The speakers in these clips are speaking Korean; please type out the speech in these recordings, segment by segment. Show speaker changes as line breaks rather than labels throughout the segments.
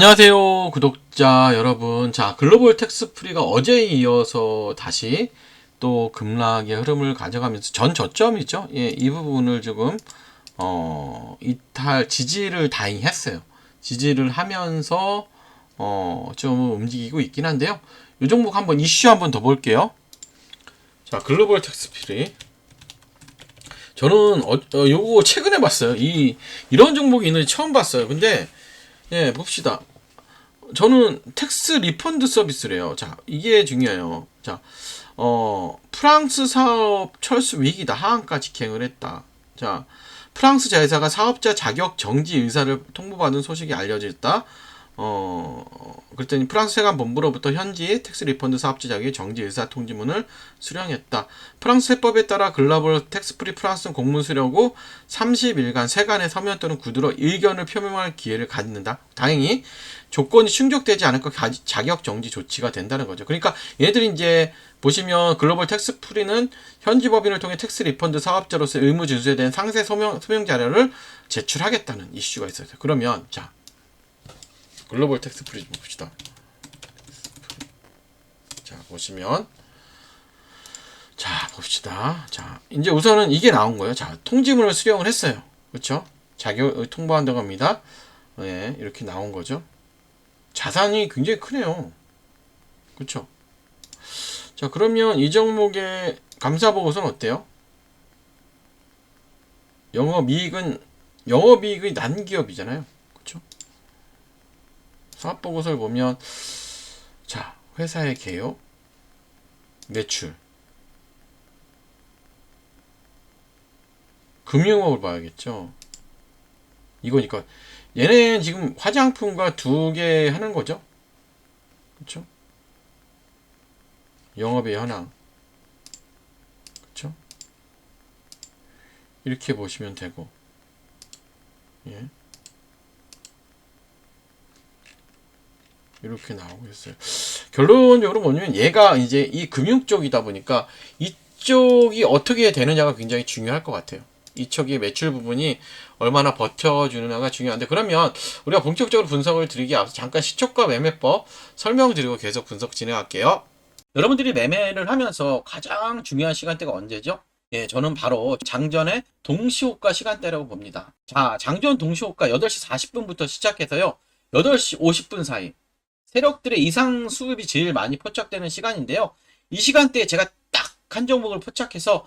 안녕하세요, 구독자 여러분. 자, 글로벌 텍스 프리가 어제에 이어서 다시 또 급락의 흐름을 가져가면서 전 저점이죠. 예, 이 부분을 지금 어, 이탈 지지를 다행히 했어요. 지지를 하면서 어, 좀 움직이고 있긴 한데요. 이 종목 한번 이슈 한번 더 볼게요. 자, 글로벌 텍스 프리. 저는 어, 어, 요거 최근에 봤어요. 이 이런 종목이 있는지 처음 봤어요. 근데 예, 봅시다. 저는 텍스 리펀드 서비스래요. 자, 이게 중요해요. 자, 어, 프랑스 사업 철수 위기다. 하한가 직행을 했다. 자, 프랑스 자회사가 사업자 자격 정지 의사를 통보받은 소식이 알려졌다. 어, 그랬더니 프랑스 세관 본부로부터 현지 텍스 리펀드 사업자 자격의 정지 의사 통지문을 수령했다. 프랑스 해법에 따라 글로벌 텍스 프리 프랑스는 공문 수령후 30일간 세관의 서면 또는 구두로 의견을 표명할 기회를 갖는다. 다행히 조건이 충족되지 않을 것 가- 자격 정지 조치가 된다는 거죠. 그러니까 얘들이 이제 보시면 글로벌 텍스 프리는 현지 법인을 통해 텍스 리펀드 사업자로서 의무 준수에 대한 상세 소명, 소명 자료를 제출하겠다는 이슈가 있어요. 그러면 자 글로벌 텍스 프리 좀 봅시다. 자 보시면 자 봅시다. 자 이제 우선은 이게 나온 거예요. 자 통지문을 수령을 했어요. 그렇죠? 자격 통보한다고 합니다. 네, 이렇게 나온 거죠. 자산이 굉장히 크네요. 그렇죠? 자 그러면 이 종목의 감사 보고서는 어때요? 영업이익은 영업이익이 난 기업이잖아요. 그렇죠? 사업 보고서를 보면 자 회사의 개요, 매출, 금융업을 봐야겠죠. 이거니까 얘는 지금 화장품과 두 개 하는 거죠. 그렇죠? 영업의 현황. 그렇죠? 이렇게 보시면 되고. 예. 이렇게 나오고 있어요. 결론적으로 뭐냐면 얘가 이제 이 금융 쪽이다 보니까 이쪽이 어떻게 되느냐가 굉장히 중요할 것 같아요. 이쪽의 매출 부분이 얼마나 버텨주느냐가 중요한데 그러면 우리가 본격적으로 분석을 드리기 앞서 잠깐 시초가 매매법 설명드리고 계속 분석 진행할게요. 여러분들이 매매를 하면서 가장 중요한 시간대가 언제죠? 예, 저는 바로 장전의 동시호가 시간대라고 봅니다. 자, 장전 동시호가 8시 40분부터 시작해서요. 8시 50분 사이. 세력들의 이상 수급이 제일 많이 포착되는 시간인데요. 이 시간대에 제가 딱 한 종목을 포착해서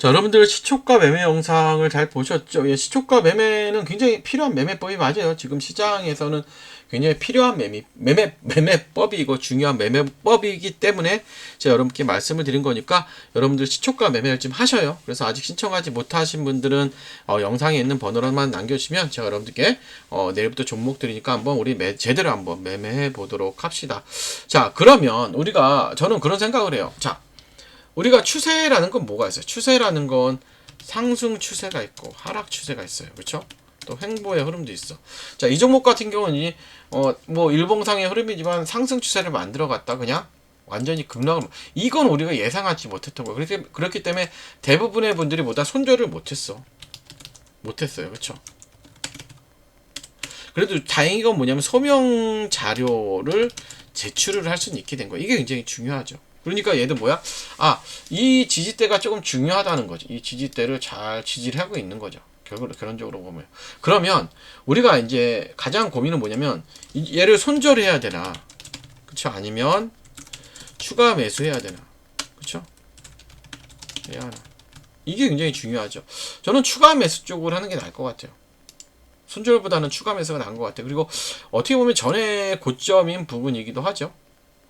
자, 여러분들 시초가 매매 영상을 잘 보셨죠? 예, 시초가 매매는 굉장히 필요한 매매법이 맞아요. 지금 시장에서는 굉장히 필요한 매매, 매매, 매매법이고 중요한 매매법이기 때문에 제가 여러분께 말씀을 드린 거니까 여러분들 시초가 매매를 좀 하셔요. 그래서 아직 신청하지 못하신 분들은 어, 영상에 있는 번호로만 남겨주시면 제가 여러분들께 어, 내일부터 종목들이니까 한번 우리 매, 제대로 한번 매매해 보도록 합시다. 자, 그러면 우리가 저는 그런 생각을 해요. 자, 우리가 추세라는 건 뭐가 있어요? 추세라는 건 상승 추세가 있고 하락 추세가 있어요. 그렇죠? 또 횡보의 흐름도 있어. 자, 이 종목 같은 경우는 어, 뭐 일봉상의 흐름이지만 상승 추세를 만들어 갔다 그냥 완전히 급락을 이건 우리가 예상하지 못했던 거예요. 그렇기, 그렇기 때문에 대부분의 분들이 뭐다 손절을 못했어. 못했어요. 그렇죠? 그래도 다행인 건 뭐냐면 소명 자료를 제출을 할 수는 있게 된 거예요. 이게 굉장히 중요하죠. 그러니까 얘도 뭐야? 아, 이 지지대가 조금 중요하다는 거지. 이 지지대를 잘 지지를 하고 있는 거죠. 결국 결론적으로 보면. 그러면 우리가 이제 가장 고민은 뭐냐면 이- 얘를 손절해야 되나? 그쵸? 아니면 추가 매수해야 되나? 그쵸? 해야 하나? 이게 굉장히 중요하죠. 저는 추가 매수 쪽으로 하는 게 나을 것 같아요. 손절보다는 추가 매수가 나은 것 같아요. 그리고 어떻게 보면 전에 고점인 부분이기도 하죠.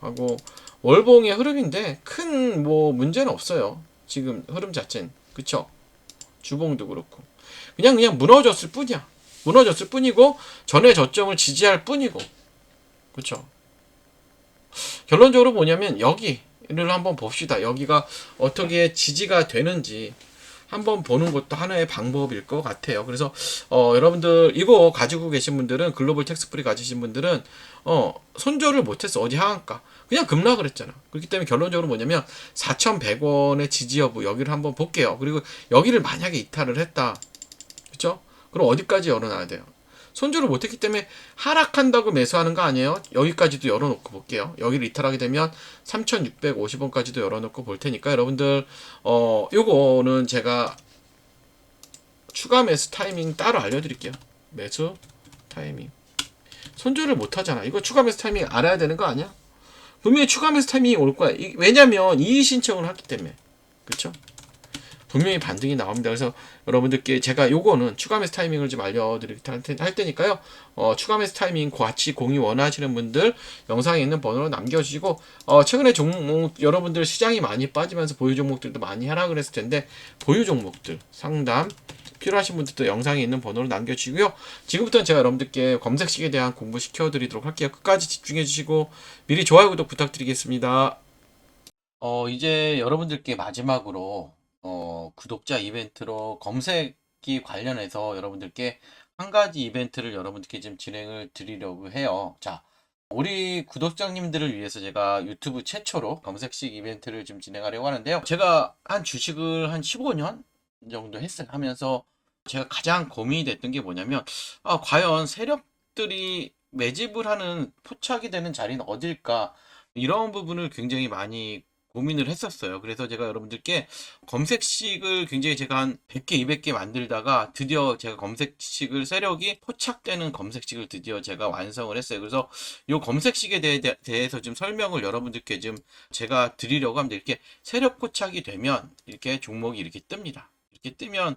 하고 월봉의 흐름인데 큰 뭐 문제는 없어요. 지금 흐름 자체는 그쵸? 주봉도 그렇고 그냥 그냥 무너졌을 뿐이야. 무너졌을 뿐이고 전에 저점을 지지할 뿐이고 그쵸? 결론적으로 뭐냐면 여기를 한번 봅시다. 여기가 어떻게 지지가 되는지 한번 보는 것도 하나의 방법일 것 같아요. 그래서 어, 여러분들 이거 가지고 계신 분들은 글로벌 텍스프리 가지신 분들은 어, 손절을 못했어. 어디 하한가? 그냥 급락을 했잖아. 그렇기 때문에 결론적으로 뭐냐면 4,100원의 지지 여부 여기를 한번 볼게요. 그리고 여기를 만약에 이탈을 했다. 그쵸? 그럼 어디까지 열어놔야 돼요? 손절을 못했기 때문에 하락한다고 매수하는 거 아니에요? 여기까지도 열어놓고 볼게요. 여기를 이탈하게 되면 3,650원까지도 열어놓고 볼 테니까 여러분들 어 요거는 제가 추가 매수 타이밍 따로 알려드릴게요. 매수 타이밍 손절을 못하잖아. 이거 추가 매수 타이밍 알아야 되는 거 아니야? 분명히 추가 매수 타이밍이 올 거야. 이- 왜냐면 이의 신청을 했기 때문에 그렇죠? 분명히 반등이 나옵니다. 그래서 여러분들께 제가 요거는 추가 매수 타이밍을 좀 알려드릴 테- 할 테니까요. 어, 추가 매수 타이밍 같이 공유 원하시는 분들 영상에 있는 번호로 남겨주시고 어, 최근에 종목 여러분들 시장이 많이 빠지면서 보유 종목들도 많이 하락을 했을 텐데 보유 종목들 상담 필요하신 분들도 영상에 있는 번호로 남겨주시고요. 지금부터는 제가 여러분들께 검색식에 대한 공부 시켜드리도록 할게요. 끝까지 집중해주시고 미리 좋아요 구독 부탁드리겠습니다. 어 이제 여러분들께 마지막으로 어 구독자 이벤트로 검색기 관련해서 여러분들께 한 가지 이벤트를 여러분들께 좀 진행을 드리려고 해요. 자, 우리 구독자님들을 위해서 제가 유튜브 최초로 검색식 이벤트를 좀 진행하려고 하는데요. 제가 한 주식을 한 15년 정도 했어요. 하면서 제가 가장 고민이 됐던 게 뭐냐면, 아, 과연 세력들이 매집을 하는 포착이 되는 자리는 어딜까? 이런 부분을 굉장히 많이 고민을 했었어요. 그래서 제가 여러분들께 검색식을 굉장히 제가 한 100개, 200개 만들다가 드디어 제가 검색식을 세력이 포착되는 검색식을 드디어 제가 완성을 했어요. 그래서 이 검색식에 대해, 대해서 좀 설명을 여러분들께 좀 제가 드리려고 합니다. 이렇게 세력 포착이 되면 이렇게 종목이 이렇게 뜹니다. 이렇게 뜨면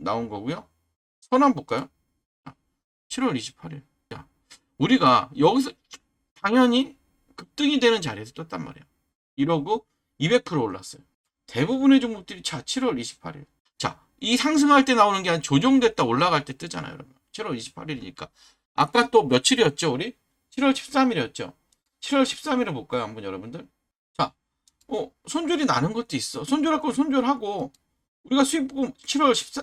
나온 거고요. 선언 볼까요? 자, 7월 28일. 자, 우리가 여기서 당연히 급등이 되는 자리에서 떴단 말이에요. 이러고 200% 올랐어요. 대부분의 종목들이 자 7월 28일. 자, 이 상승할 때 나오는 게 한 조정됐다 올라갈 때 뜨잖아요, 여러분. 7월 28일이니까. 아까 또 며칠이었죠, 우리? 7월 13일이었죠. 7월 13일을 볼까요, 한번 여러분들? 자, 어, 손절이 나는 것도 있어. 손절할 건 손절하고, 우리가 수익 보고 7월 14,